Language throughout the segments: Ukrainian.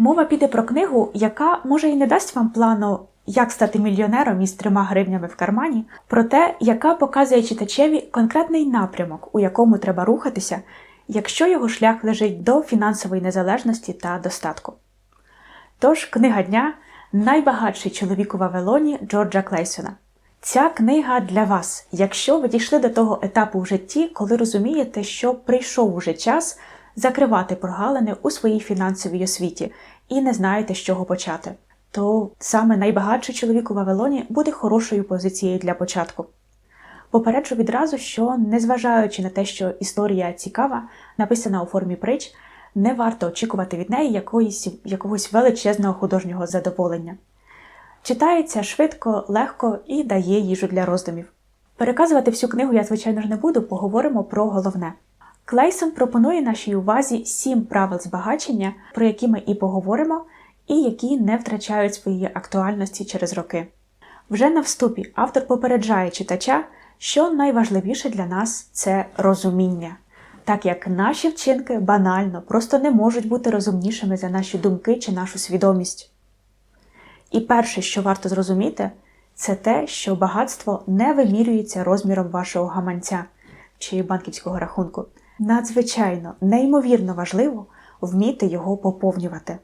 Мова піде про книгу, яка може і не дасть вам плану, як стати мільйонером із трьома гривнями в кармані, проте яка показує читачеві конкретний напрямок, у якому треба рухатися, якщо його шлях лежить до фінансової незалежності та достатку. Тож, книга дня Найбагатший чоловік у Вавилоні Джорджа Клейсона. Ця книга для вас, якщо ви дійшли до того етапу в житті, коли розумієте, що прийшов уже час закривати прогалини у своїй фінансовій освіті і не знаєте, з чого почати, то саме найбагатший чоловік у Вавилоні буде хорошою позицією для початку. Попереджу відразу, що, незважаючи на те, що історія цікава, написана у формі притч, не варто очікувати від неї якоїсь, якогось величезного художнього задоволення. Читається швидко, легко і дає їжу для роздумів. Переказувати всю книгу я, звичайно ж, не буду, поговоримо про головне. Клейсон пропонує нашій увазі сім правил збагачення, про які ми і поговоримо, і які не втрачають своєї актуальності через роки. Вже на вступі автор попереджає читача, що найважливіше для нас це розуміння, так як наші вчинки банально просто не можуть бути розумнішими за наші думки чи нашу свідомість. І перше, що варто зрозуміти, це те, що багатство не вимірюється розміром вашого гаманця чи банківського рахунку. Надзвичайно, неймовірно важливо вміти його поповнювати.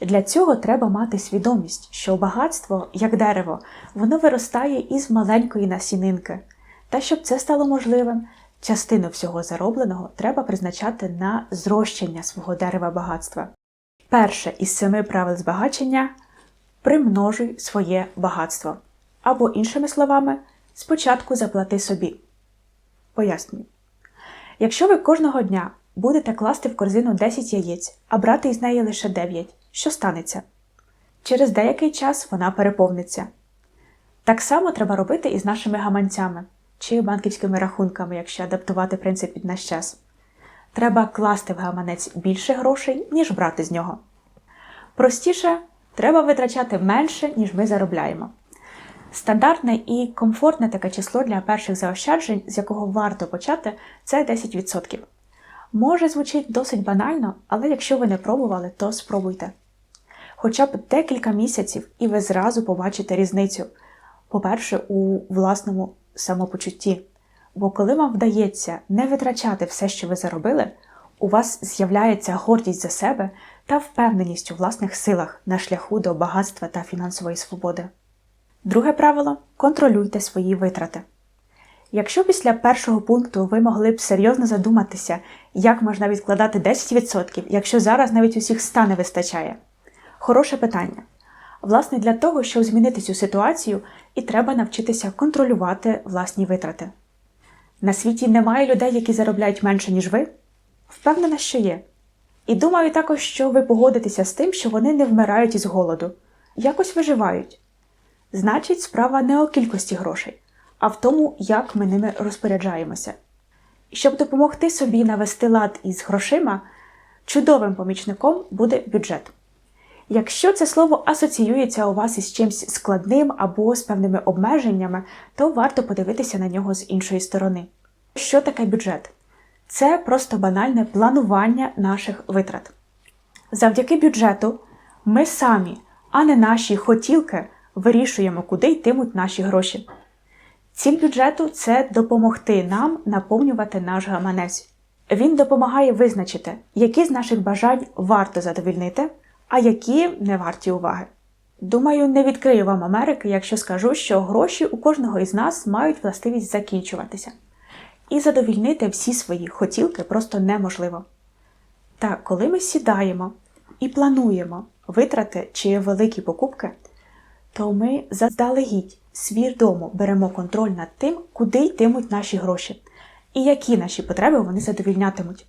Для цього треба мати свідомість, що багатство, як дерево, воно виростає із маленької насінинки. Та щоб це стало можливим, частину всього заробленого треба призначати на зрощення свого дерева багатства. Перше із семи правил збагачення примножуй своє багатство. Або, іншими словами, спочатку заплати собі. Пояснюю. Якщо ви кожного дня будете класти в корзину 10 яєць, а брати із неї лише 9, що станеться? Через деякий час вона переповниться. Так само треба робити і з нашими гаманцями чи банківськими рахунками, якщо адаптувати принцип під наш час. Треба класти в гаманець більше грошей, ніж брати з нього. Простіше, треба витрачати менше, ніж ми заробляємо. Стандартне і комфортне таке число для перших заощаджень, з якого варто почати, це 10%. Може звучить досить банально, але якщо ви не пробували, то спробуйте. Хоча б декілька місяців, і ви зразу побачите різницю. По-перше, у власному самопочутті. Бо коли вам вдається не витрачати все, що ви заробили, у вас з'являється гордість за себе та впевненість у власних силах на шляху до багатства та фінансової свободи. Друге правило контролюйте свої витрати. Якщо після першого пункту ви могли б серйозно задуматися, як можна відкладати 10%, якщо зараз навіть усіх 100 не вистачає. Хороше питання. Власне, для того, щоб змінити цю ситуацію, і треба навчитися контролювати власні витрати. На світі немає людей, які заробляють менше, ніж ви? Впевнена, що є. І думаю також, що ви погодитеся з тим, що вони не вмирають із голоду, якось виживають. Значить, справа не у кількості грошей, а в тому, як ми ними розпоряджаємося. Щоб допомогти собі навести лад із грошима, чудовим помічником буде бюджет. Якщо це слово асоціюється у вас із чимось складним або з певними обмеженнями, то варто подивитися на нього з іншої сторони. Що таке бюджет? Це просто банальне планування наших витрат. Завдяки бюджету ми самі, а не наші хотілки, вирішуємо, куди йтимуть наші гроші. Ціль бюджету це допомогти нам наповнювати наш гаманець. Він допомагає визначити, які з наших бажань варто задовільнити, а які не варті уваги. Думаю, не відкрию вам Америки, якщо скажу, що гроші у кожного із нас мають властивість закінчуватися. І задовільнити всі свої хотілки просто неможливо. Та коли ми сідаємо і плануємо витрати чи великі покупки, то ми заздалегідь свідомо беремо контроль над тим, куди йтимуть наші гроші, і які наші потреби вони задовільнятимуть.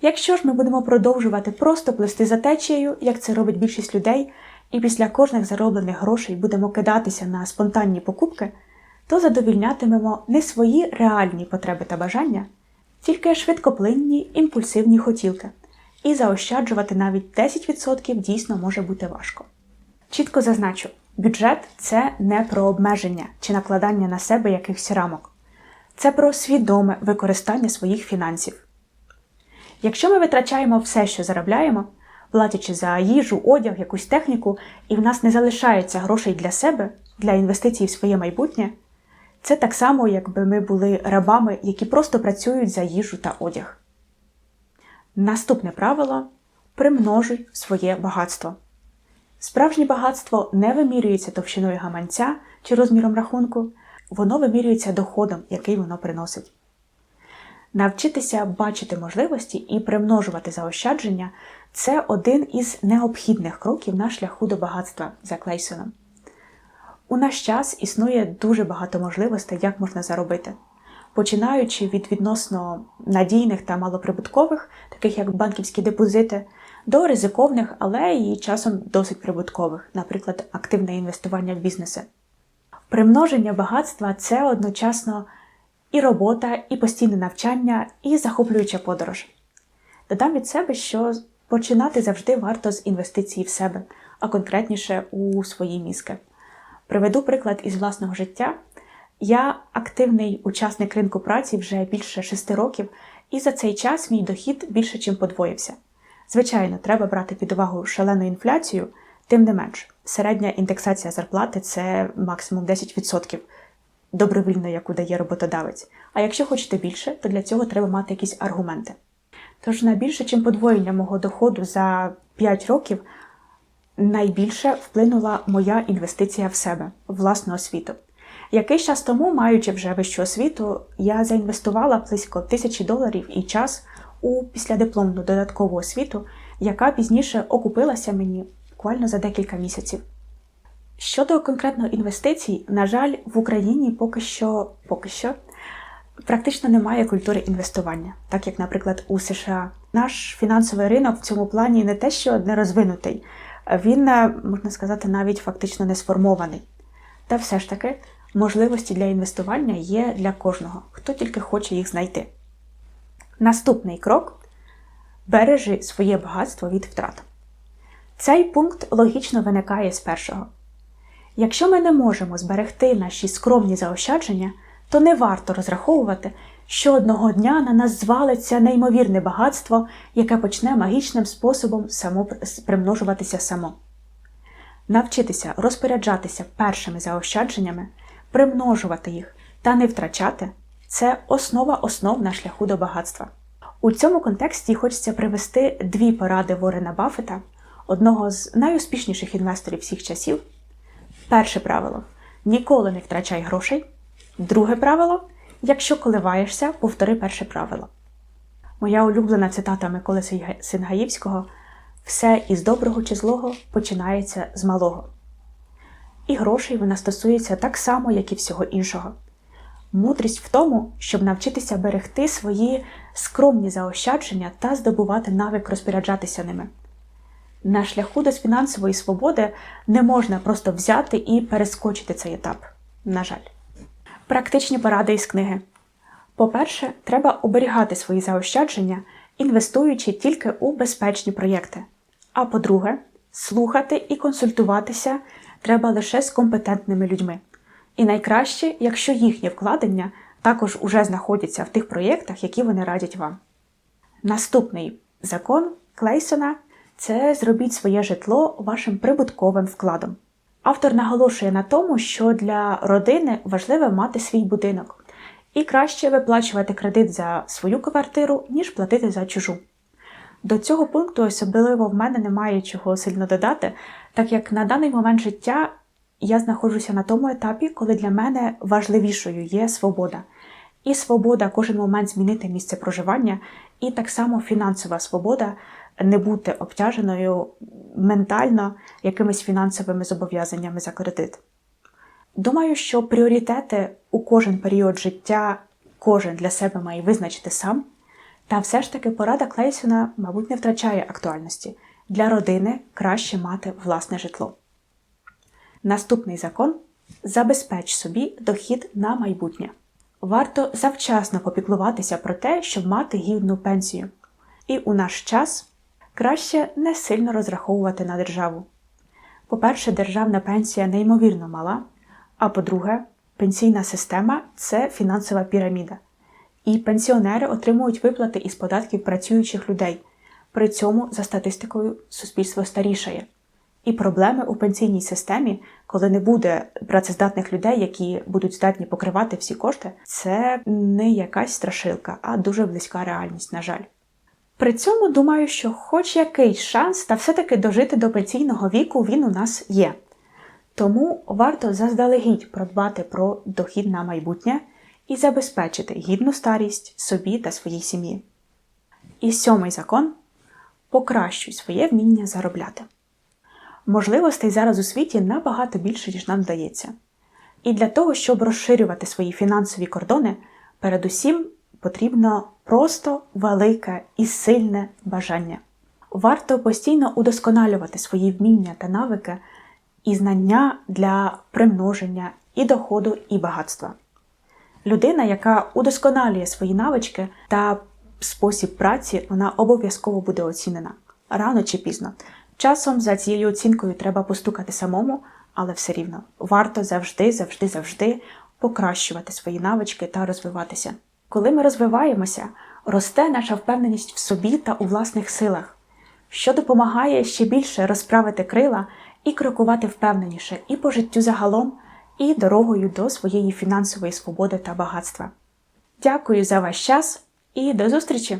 Якщо ж ми будемо продовжувати просто плести за течією, як це робить більшість людей, і після кожних зароблених грошей будемо кидатися на спонтанні покупки, то задовільнятимемо не свої реальні потреби та бажання, тільки швидкоплинні імпульсивні хотілки, і заощаджувати навіть 10% дійсно може бути важко. Чітко зазначу, бюджет це не про обмеження чи накладання на себе якихось рамок, це про свідоме використання своїх фінансів. Якщо ми витрачаємо все, що заробляємо, платячи за їжу, одяг, якусь техніку, і в нас не залишається грошей для себе, для інвестицій в своє майбутнє, це так само, якби ми були рабами, які просто працюють за їжу та одяг. Наступне правило примножуй своє багатство. Справжнє багатство не вимірюється товщиною гаманця чи розміром рахунку, воно вимірюється доходом, який воно приносить. Навчитися бачити можливості і примножувати заощадження це один із необхідних кроків на шляху до багатства за Клейсоном. У наш час існує дуже багато можливостей, як можна заробити, починаючи від відносно надійних та малоприбуткових, таких як банківські депозити, до ризиковних, але і часом досить прибуткових, наприклад, активне інвестування в бізнеси. Примноження багатства це одночасно і робота, і постійне навчання, і захоплююча подорож. Додам від себе, що починати завжди варто з інвестицій в себе, а конкретніше у свої мізки. Приведу приклад із власного життя. Я активний учасник ринку праці вже більше шести років, і за цей час мій дохід більше чим подвоївся. Звичайно, треба брати під увагу шалену інфляцію, тим не менш, середня індексація зарплати це максимум 10%, добровільно, яку дає роботодавець. А якщо хочете більше, то для цього треба мати якісь аргументи. Тож на більше, чим подвоєння мого доходу за 5 років найбільше вплинула моя інвестиція в себе, в власну освіту. Якийсь час тому, маючи вже вищу освіту, я заінвестувала близько тисячі доларів і час у післядипломну додаткову освіту, яка пізніше окупилася мені буквально за декілька місяців. Щодо конкретно інвестицій, на жаль, в Україні поки що поки що практично немає культури інвестування, так як, наприклад, у США. Наш фінансовий ринок в цьому плані не те, що не розвинутий, він, е, можна сказати, навіть фактично не сформований. Та все ж таки, можливості для інвестування є для кожного, хто тільки хоче їх знайти. Наступний крок бережи своє багатство від втрат. Цей пункт логічно виникає з першого. Якщо ми не можемо зберегти наші скромні заощадження, то не варто розраховувати, що одного дня на нас звалиться неймовірне багатство, яке почне магічним способом само примножуватися само. Навчитися розпоряджатися першими заощадженнями, примножувати їх та не втрачати це основа основ на шляху до багатства. У цьому контексті хочеться привести дві поради Ворена Баффета, одного з найуспішніших інвесторів всіх часів. Перше правило ніколи не втрачай грошей. Друге правило якщо коливаєшся, повтори перше правило. Моя улюблена цитата Миколи Сингаївського все із доброго чи злого починається з малого. І грошей вона стосується так само, як і всього іншого. Мудрість в тому, щоб навчитися берегти свої скромні заощадження та здобувати навик розпоряджатися ними. На шляху до фінансової свободи не можна просто взяти і перескочити цей етап. На жаль. Практичні поради із книги. По-перше, треба оберігати свої заощадження, інвестуючи тільки у безпечні проєкти. А по-друге, слухати і консультуватися треба лише з компетентними людьми. І найкраще, якщо їхнє вкладення також уже знаходяться в тих проєктах, які вони радять вам. Наступний закон Клейсона це зробіть своє житло вашим прибутковим вкладом. Автор наголошує на тому, що для родини важливо мати свій будинок, і краще виплачувати кредит за свою квартиру, ніж платити за чужу. До цього пункту особливо в мене немає чого сильно додати, так як на даний момент життя я знаходжуся на тому етапі, коли для мене важливішою є свобода. І свобода кожен момент змінити місце проживання, і так само фінансова свобода не бути обтяженою ментально якимись фінансовими зобов'язаннями за кредит. Думаю, що пріоритети у кожен період життя кожен для себе має визначити сам, та все ж таки порада Клейсона, мабуть, не втрачає актуальності. Для родини краще мати власне житло. Наступний закон забезпеч собі дохід на майбутнє. Варто завчасно попіклуватися про те, щоб мати гідну пенсію. І у наш час краще не сильно розраховувати на державу. По-перше, державна пенсія неймовірно мала, а по-друге, пенсійна система це фінансова піраміда. І пенсіонери отримують виплати із податків працюючих людей. При цьому, за статистикою, суспільство старішає. І проблеми у пенсійній системі, коли не буде працездатних людей, які будуть здатні покривати всі кошти, це не якась страшилка, а дуже близька реальність, на жаль. При цьому думаю, що хоч якийсь шанс та все-таки дожити до пенсійного віку він у нас є. Тому варто заздалегідь продбати про дохід на майбутнє і забезпечити гідну старість собі та своїй сім'ї. І сьомий закон покращуй своє вміння заробляти. Можливостей зараз у світі набагато більше, ніж нам здається. І для того, щоб розширювати свої фінансові кордони, передусім потрібно просто велике і сильне бажання. Варто постійно удосконалювати свої вміння та навики і знання для примноження і доходу, і багатства. Людина, яка удосконалює свої навички та спосіб праці, вона обов'язково буде оцінена рано чи пізно. Часом за цією оцінкою треба постукати самому, але все рівно варто завжди, завжди, завжди покращувати свої навички та розвиватися. Коли ми розвиваємося, росте наша впевненість в собі та у власних силах, що допомагає ще більше розправити крила і крокувати впевненіше і по життю загалом, і дорогою до своєї фінансової свободи та багатства. Дякую за ваш час і до зустрічі!